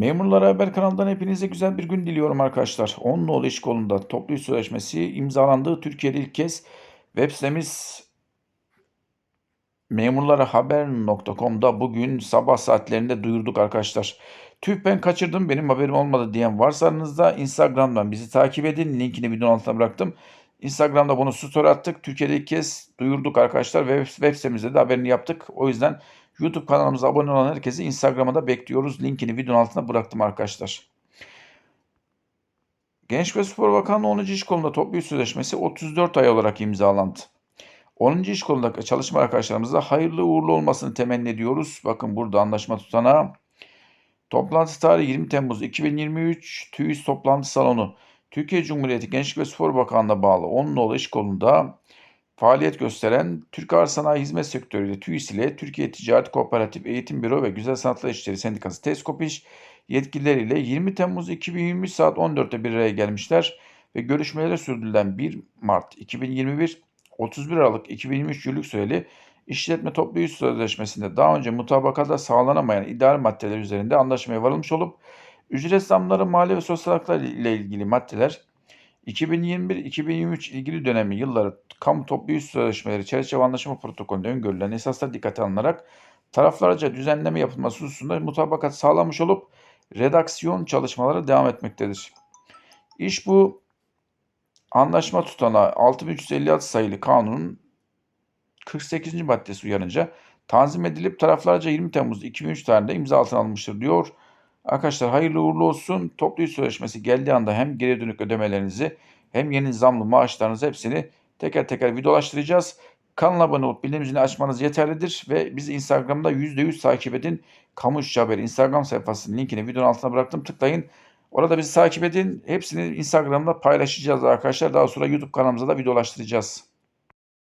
Memurlar Haber kanalından hepinize güzel bir gün diliyorum arkadaşlar. 10 nolu iş kolunda toplu iş sözleşmesi imzalandığı Türkiye'de ilk kez web sitemiz memurlarhaber.com'da bugün sabah saatlerinde duyurduk arkadaşlar. Tüh ben kaçırdım benim haberim olmadı diyen varsa aranızda Instagram'dan bizi takip edin. Linkini videonun altına bıraktım. Instagram'da bunu story attık. Türkiye'de ilk kez duyurduk arkadaşlar ve web sitemizde de haberini yaptık. O yüzden YouTube kanalımıza abone olan herkesi Instagram'a da bekliyoruz. Linkini videonun altına bıraktım arkadaşlar. Genç ve Spor Bakanlığı 10. İş Kolu'nda toplu iş sözleşmesi 34 ay olarak imzalandı. 10. İş Kolu'ndaki çalışma arkadaşlarımıza hayırlı uğurlu olmasını temenni ediyoruz. Bakın burada anlaşma tutanağı. Toplantı tarihi 20 Temmuz 2023 TÜİS toplantı salonu. Türkiye Cumhuriyeti Gençlik ve Spor Bakanlığı'na bağlı 10 nolu iş kolunda faaliyet gösteren Türk Ağır Sanayi Hizmet Sektörü ile TÜİS ile Türkiye Ticaret Kooperatif Eğitim Büro ve Güzel Sanatlar İşleri Sendikası TESKOPİŞ yetkilileriyle 20 Temmuz 2023 saat 14'te bir araya gelmişler ve görüşmelere sürdürülen 1 Mart 2021 31 Aralık 2023 yıllık süreli işletme toplu iş sözleşmesinde daha önce mutabakata sağlanamayan idari maddeler üzerinde anlaşmaya varılmış olup ücret zamları, mali ve sosyal haklar ile ilgili maddeler 2021-2023 ilgili dönemi yılları kamu toplu iş sözleşmeleri çerçeve anlaşma protokolünde öngörülen esaslar dikkate alınarak taraflarca düzenleme yapılması hususunda mutabakat sağlamış olup redaksiyon çalışmaları devam etmektedir. İş bu anlaşma tutanağı 6356 sayılı kanunun 48. maddesi uyarınca tanzim edilip taraflarca 20 Temmuz 2003 tarihinde imza altına alınmıştır diyor. Arkadaşlar hayırlı uğurlu olsun. Toplu iş sözleşmesi geldiği anda hem geri dönük ödemelerinizi hem yeni zamlı maaşlarınızı hepsini teker teker videolaştıracağız. Kanala abone olup bildirim açmanız yeterlidir ve bizi Instagram'da %100 takip edin. Kamu İşçi Haberi Instagram sayfasının linkini videonun altına bıraktım. Tıklayın. Orada bizi takip edin. Hepsini Instagram'da paylaşacağız arkadaşlar. Daha sonra YouTube kanalımıza da videolaştıracağız.